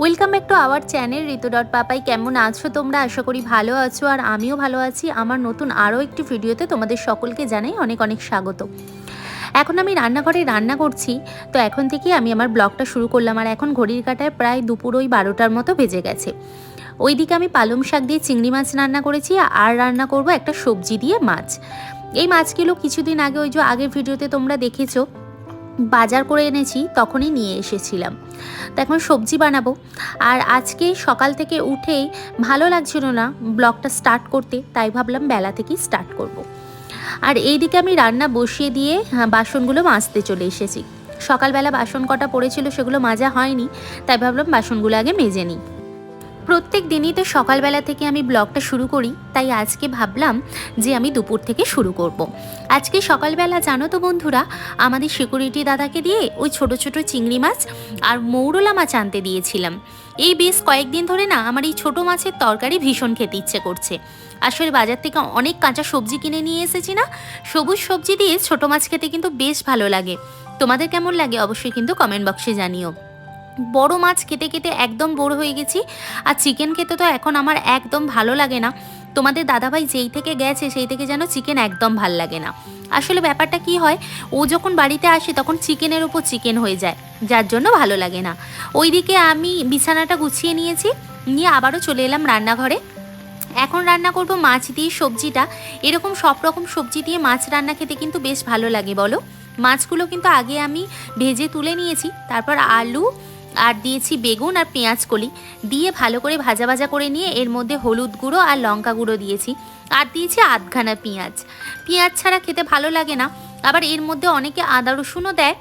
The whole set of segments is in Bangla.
Welcome back to our channel Ritu dot Papai কেমন আছো তোমরা? আশা করি ভালো আছো, আর আমিও ভালো আছি। আমার নতুন আরও একটি ভিডিওতে তোমাদের সকলকে জানাই অনেক অনেক স্বাগত। এখন আমি রান্নাঘরে রান্না করছি, তো এখন থেকেই আমি আমার ব্লগটা শুরু করলাম। আর এখন ঘড়ির কাটায় প্রায় দুপুর ওই বারোটার মতো বেজে গেছে। ওইদিকে আমি পালং শাক দিয়ে চিংড়ি মাছ রান্না করেছি, আর রান্না করব একটা সবজি দিয়ে মাছ। এই মাছগুলো কিছুদিন আগে, ওই যে আগের ভিডিওতে তোমরা দেখেছ বাজার করে এনেছি তখনই নিয়ে এসেছিলাম। তো এখন সবজি বানাবো। আর আজকে সকাল থেকে উঠেই ভালো লাগছিল না ব্লগটা স্টার্ট করতে তাই ভাবলাম বেলা থেকেই স্টার্ট করব। আর এইদিকে আমি রান্না বসিয়ে দিয়ে হ্যাঁ, বাসনগুলো মাজতে চলে এসেছি। সকালবেলা বাসন কটা পড়েছিল সেগুলো মাজা হয়নি তাই ভাবলাম বাসনগুলো আগে মেজে নিই। প্রত্যেক দিনই তো সকালবেলা থেকে আমি ব্লগটা শুরু করি, তাই আজকে ভাবলাম যে আমি দুপুর থেকে শুরু করব। আজকে সকালবেলা জানো তো বন্ধুরা, আমাদের সিকিউরিটি দাদাকে দিয়ে ওই ছোট ছোট চিংড়ি মাছ আর মৌরলা মাছ আনতে দিয়েছিলাম। এই বেশ কয়েকদিন ধরে না আমার এই ছোট মাছের তরকারি ভীষণ খেতে ইচ্ছে করছে। আসলে বাজার থেকে অনেক কাঁচা সবজি কিনে নিয়ে এসেছি না, সবুজ সবজি দিয়ে ছোট মাছ খেতে কিন্তু বেশ ভালো লাগে। তোমাদের কেমন লাগে অবশ্যই কিন্তু কমেন্ট বক্সে জানিও। বড় মাছ খেতে খেতে একদম বোর হয়ে গেছি আর চিকেন খেতে তো এখন আমার একদম ভালো লাগে না। তোমাদের দাদাভাই যেই থেকে গেছে সেই থেকে যেন চিকেন একদম ভালো লাগে না। আসলে ব্যাপারটা কি হয়, ও যখন বাড়িতে আসে তখন চিকেনের ওপর চিকেন হয়ে যায়, যার জন্য ভালো লাগে না। ওইদিকে আমি বিছানাটা গুছিয়ে নিয়েছি, নিয়ে আবারও চলে এলাম রান্নাঘরে। এখন রান্না করব মাছ দিয়ে সবজিটা। এরকম সব রকম সবজি দিয়ে মাছ রান্না খেতে কিন্তু বেশ ভালো লাগে, বলো? মাছগুলো কিন্তু আগে আমি ভেজে তুলে নিয়েছি, তারপর আলু আর দিয়েছি বেগুন আর পেঁয়াজ কলি। দিয়ে ভালো করে ভাজা ভাজা করে নিয়ে এর মধ্যে হলুদ গুঁড়ো আর লঙ্কা গুঁড়ো দিয়েছি। আর দিয়েছি আধখানা পেঁয়াজ। পেঁয়াজ ছাড়া খেতে ভালো লাগে না। আবার এর মধ্যে অনেকে আদা রসুনও দেয়।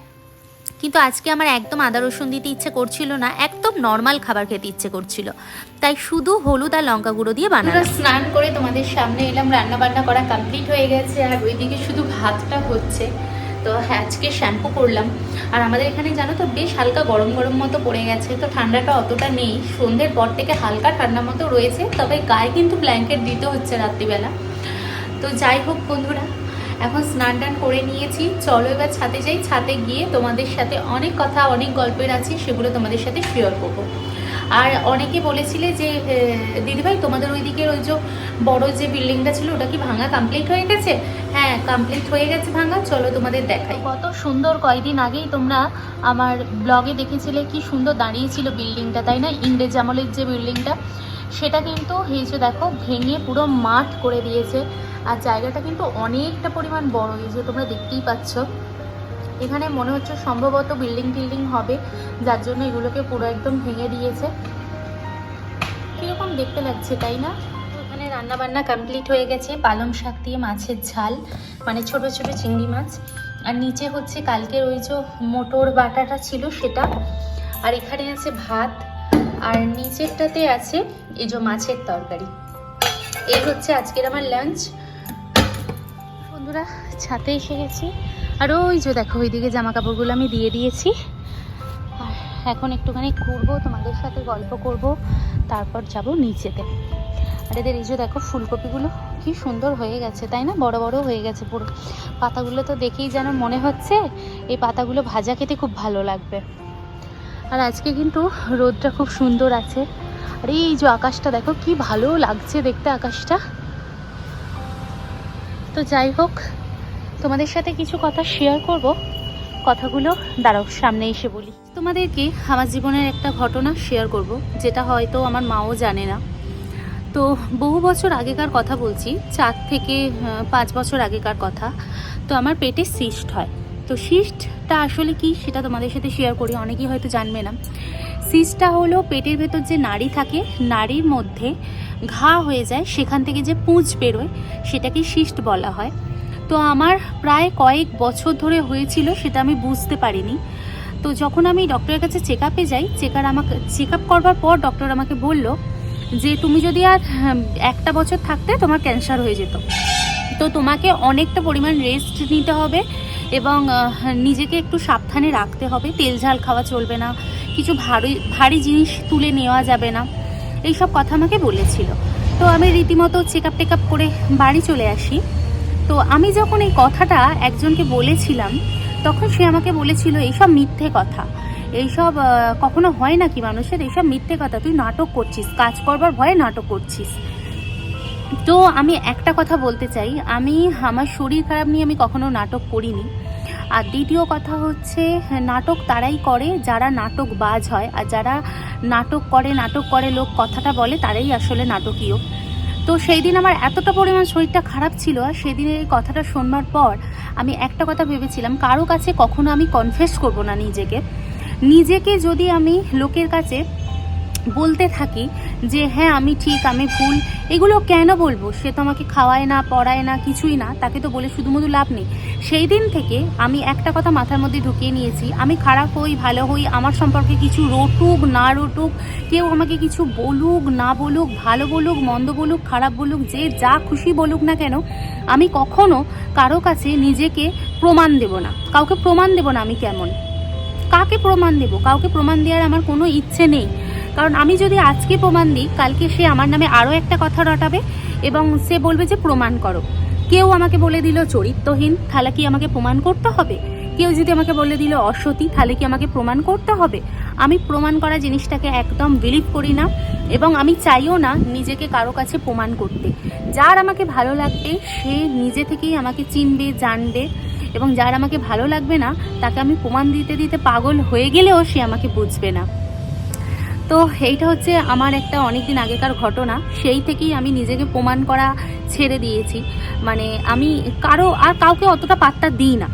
কিন্তু আজকে আমার একদম আদা রসুন দিতে ইচ্ছে করছিল না। একদম নর্মাল খাবার খেতে ইচ্ছে করছিল। তাই শুধু হলুদ আর লঙ্কা গুঁড়ো দিয়ে বানানো স্নান করে তোমাদের সামনে এলাম। রান্না বান্না করা কমপ্লিট হয়ে গেছে। আর ওইদিকে শুধু ভাতটা হচ্ছে। তো হ্যাঁ আজকে শ্যাম্পু করলাম। আর আমাদের এখানে জানো তো, বেশ হালকা গরম গরম মতো পড়ে গেছে, তো ঠান্ডাটা অতটা নেই। সন্ধ্যের পর থেকে হালকা ঠান্ডা মতো রয়েছে, তবে গায়ে কিন্তু ব্ল্যাঙ্কেট দিতে হচ্ছে রাত্রিবেলা। তো যাই হোক বন্ধুরা, এখন স্নান টান করে নিয়েছি। চলো এবার ছাতে যাই। ছাদে গিয়ে তোমাদের সাথে অনেক কথা, অনেক গল্পের আছে, সেগুলো তোমাদের সাথে শেয়ার করব। আর অনেকে বলেছিলে যে দিদিভাই, তোমাদের ওই দিকের ওই যে বড় যে বিল্ডিংটা ছিল, ওটা কি ভাঙা কমপ্লিট হয়ে গেছে? হ্যাঁ কমপ্লিট হয়ে গেছে ভাঙা। চলো তোমাদের দেখাই। কত সুন্দর কয়দিন আগেই তোমরা আমার ব্লগে দেখেছিলে, কি সুন্দর দাঁড়িয়েছিল বিল্ডিংটা, তাই না? ইংরেজ আমলের যে বিল্ডিংটা। সেটা কিন্তু, এই যে দেখো, ভেঙে পুরো মাঠ করে দিয়েছে। আর জায়গাটা কিন্তু অনেকটা পরিমাণ বড়, এই যে তোমরা দেখতেই পাচ্ছ। এখানে মনে হচ্ছে সম্ভবত বিল্ডিং টিল্ডিং হবে, যার জন্য এগুলোকে পুরো একদম ভেঙে দিয়েছে। কীরকম দেখতে লাগছে, তাই না? এখানে রান্না বান্না কমপ্লিট হয়ে গেছে, পালং শাক দিয়ে মাছের ঝাল মানে ছোট ছোট চিংড়ি মাছ। আর নিচে হচ্ছে কালকের ওই যে মোটর বাটাটা ছিল সেটা। আর এখানে আছে ভাত, আর নিচেরটাতে আছে এই যে মাছের তরকারি। এই হচ্ছে আজকের আমার লাঞ্চ বন্ধুরা ছাতে এসে গেছি। আর ওই যে দেখো, ওইদিকে জামা কাপড়গুলো আমি দিয়ে দিয়েছি। আর এখন একটুখানি ঘুরবো, তোমাদের সাথে গল্প করব, তারপর যাব নিচেতে। আর এদের এই যে দেখো, ফুলকপিগুলো কি সুন্দর হয়ে গেছে, তাই না? বড় বড় হয়ে গেছে পুরো। পাতাগুলো তো দেখেই যেন মনে হচ্ছে, এই পাতাগুলো ভাজা খেতে খুব ভালো লাগবে। আর আজকে কিন্তু রোদটা খুব সুন্দর আছে। আর এই যে আকাশটা দেখো, কি ভালো লাগছে দেখতে আকাশটা। তো যাই হোক তোমাদের সাথে কিছু কথা শেয়ার করব। কথাগুলো দাঁড়াও, সামনে এসে বলি। তোমাদেরকে আমার জীবনের একটা ঘটনা শেয়ার করব, যেটা হয়তো আমার মাও জানে না। তো বহু বছর আগেকার কথা বলছি, চার থেকে পাঁচ বছর আগেকার কথা। তো আমার পেটে সিস্ট হয়। তো সিস্টটা আসলে কি সেটা তোমাদের সাথে শেয়ার করি, অনেকেই হয়তো জানবে না। সিস্টটা হলো পেটের ভেতর যে নাড়ি থাকে, নাড়ির মধ্যে ঘা হয়ে যায়, সেখান থেকে যে পুঁজ বেরোয়, সেটাকে সিস্ট বলা হয়। তো আমার প্রায় কয়েক বছর ধরে হয়েছিল, সেটা আমি বুঝতে পারিনি। তো যখন আমি ডক্টরের কাছে চেক আপে যাই চেকার আমাকে চেক আপ করবার পর ডক্টর আমাকে বলল যে, তুমি যদি আর একটা বছর থাকতে তোমার ক্যান্সার হয়ে যেত। তো তোমাকে অনেকটা পরিমাণ রেস্ট নিতে হবে এবং নিজেকে একটু সাবধানে রাখতে হবে। তেল ঝাল খাওয়া চলবে না, কিছু ভারী ভারী জিনিস তুলে নেওয়া যাবে না। এইসব কথা আমাকে বলেছিল। তো আমি রীতিমতো চেক আপ টেক আপ করে বাড়ি চলে আসি। তো আমি যখন এই কথাটা একজনকে বলেছিলাম, তখন সে আমাকে বলেছিল, এইসব মিথ্যে কথা। এইসব কখনো হয় নাকি মানুষের? এইসব মিথ্যে কথা। তুই নাটক করছিস, কাজ করবার ভয়ে নাটক করছিস। তো আমি একটা কথা বলতে চাই। আমি, আমার শরীর খারাপ নিয়ে আমি কখনো নাটক করিনি। আর দ্বিতীয় কথা হচ্ছে, নাটক তারাই করে, যারা নাটক বাজ হয়। আর যারা নাটক করে নাটক করে লোক কথাটা বলে, তারাই আসলে নাটকীয়। তো সেই দিন আমার এতটা পরিমাণ শরীরটা খারাপ ছিল আর সেদিন এই কথাটা শোনবার পর আমি একটা কথা ভেবেছিলাম, কারও কাছে কখনো আমি কনফেস করব না নিজেকে। নিজেকে যদি আমি লোকের কাছে বলতে থাকি যে হ্যাঁ আমি ঠিক, আমি ভুল। এগুলো কেন বলব? সে তো আমাকে খাওয়ায় না, পড়ায় না, কিছুই না, তাকে তো বলে শুধুমধু লাভ নেই। সেই দিন থেকে আমি একটা কথা মাথার মধ্যে ঢুকিয়ে নিয়েছি, আমি খারাপ হই, ভালো হই, আমার সম্পর্কে কিছু রটুক, না রটুক, কেউ আমাকে কিছু বলুক, না বলুক, ভালো বলুক, মন্দ বলুক, খারাপ বলুক, যে যা খুশি বলুক না কেন, আমি কখনো কারও কাছে নিজেকে প্রমাণ দেব না। কাউকে প্রমাণ দেব না আমি কেমন? কাকে প্রমাণ দেব? কাউকে প্রমাণ দেওয়ার আমার কোনো ইচ্ছে নেই। কারণ আমি যদি আজকে প্রমাণ দিই, কালকে সে আমার নামে আরও একটা কথা রটাবে এবং সে বলবে যে প্রমাণ করো। কেউ আমাকে বলে দিল চরিত্রহীন, তাহলে কি আমাকে প্রমাণ করতে হবে? কেউ যদি আমাকে বলে দিল অসতী, তাহলে কি আমাকে প্রমাণ করতে হবে? আমি প্রমাণ করা জিনিসটাকে একদম বিলিভ করি না এবং আমি চাইও না নিজেকে কারও কাছে প্রমাণ করতে। যার আমাকে ভালো লাগবে, সে নিজে থেকেই আমাকে চিনবে, জানবে এবং যার আমাকে ভালো লাগবে না, তাকে আমি প্রমাণ দিতে দিতে পাগল হয়ে গেলেও সে আমাকে বুঝবে না। তো এইটা হচ্ছে আমার একটা অনেক দিন আগেকার ঘটনা। সেই থেকেই আমি নিজেকে প্রমাণ করা ছেড়ে দিয়েছি। মানে আমি কারও আর কাউকে অতটা পাত্তা দিই না।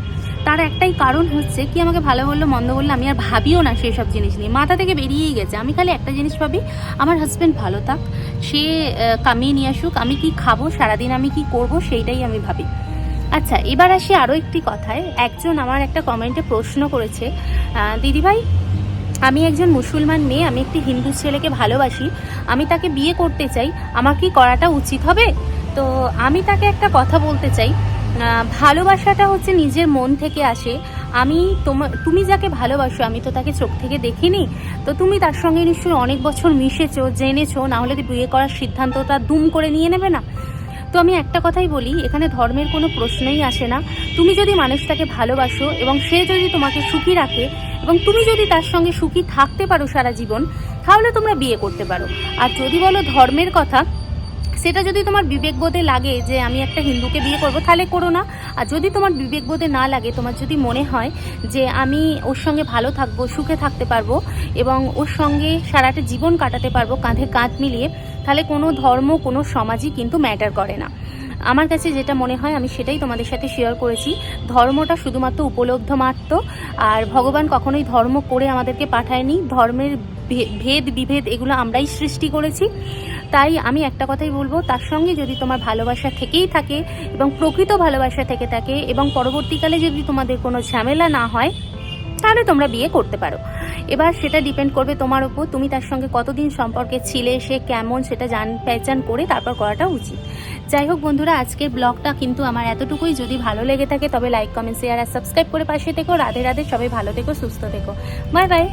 তার একটাই কারণ হচ্ছে কি আমাকে ভালো বলল, মন্দ বলল, আমি আর ভাবিও না সেই সব জিনিস নিয়ে। মাথা থেকে বেরিয়েই গেছে। আমি খালি একটা জিনিস ভাবি, আমার হাজব্যান্ড ভালো থাক, সে কামিয়ে নিয়ে আসুক, আমি কি খাব, সারাদিন আমি কি করব, সেইটাই আমি ভাবি। আচ্ছা এবার আসি আরও একটি কথায়। একজন আমার একটা কমেন্টে প্রশ্ন করেছে দিদিভাই আমি একজন মুসলমান মেয়ে, আমি একটি হিন্দু ছেলেকে ভালোবাসি, আমি তাকে বিয়ে করতে চাই, আমার কি করাটা উচিত হবে? তো আমি তাকে একটা কথা বলতে চাই ভালোবাসাটা হচ্ছে নিজের মন থেকে আসে। আমি তোমার তুমি যাকে ভালোবাসো, আমি তো তাকে চোখ থেকে দেখিনি। তো তুমি তার সঙ্গে নিশ্চয়ই অনেক বছর মিশেছো, জেনেছো, না হলে তো বিয়ে করার সিদ্ধান্তটা দুম করে নিয়ে নেবে না। তো আমি একটা কথাই বলি, এখানে ধর্মের কোনো প্রশ্নই আসে না। তুমি যদি মানুষটাকে ভালোবাসো এবং সে যদি তোমাকে সুখী রাখে এবং তুমি যদি তার সঙ্গে সুখী থাকতে পারো সারা জীবন, তাহলে তোমরা বিয়ে করতে পারো। আর যদি বলো ধর্মের কথা, সেটা যদি তোমার বিবেকবোধে লাগে যে আমি একটা হিন্দুকে বিয়ে করব, তাহলে করো না। আর যদি তোমার বিবেকবোধে না লাগে, তোমার যদি মনে হয় যে আমি ওর সঙ্গে ভালো থাকব, সুখে থাকতে পারব এবং ওর সঙ্গে সারাটা জীবন কাটাতে পারব, কাঁধে কাঁধ মিলিয়ে, তাহলে কোনো ধর্ম, কোনো সমাজই কিন্তু ম্যাটার করে না। আমার কাছে যেটা মনে হয়, আমি সেটাই তোমাদের সাথে শেয়ার করেছি। ধর্মটা শুধুমাত্র উপলব্ধ মাত্র, আর ভগবান কখনোই ধর্ম করে আমাদেরকে পাঠায়নি। ধর্মের ভেদ, বিভেদ এগুলো আমরাই সৃষ্টি করেছি। তাই আমি একটা কথাই বলব, তার সঙ্গে যদি তোমার ভালোবাসা থেকেই থাকে এবং প্রকৃত ভালোবাসা থেকে থাকে এবং পরবর্তীকালে যদি তোমাদের কোনো ঝামেলা না হয় তাহলে তোমরা বিয়ে করতে পারো। এবার সেটা ডিপেন্ড করবে তোমার উপর, তুমি তার সঙ্গে কতদিন সম্পর্কে ছিলে, সে কেমন, সেটা জান পেচান করে তারপর করাটা উচিত। যাই হোক বন্ধুরা, আজকের ব্লগটা কিন্তু আমার এতটুকুই। যদি ভালো লেগে থাকে তবে লাইক কমেন্ট শেয়ার আর সাবস্ক্রাইব করে পাশে থেকো। রাধে রাধে, সবাই ভালো থেকো, সুস্থ থেকো। Bye bye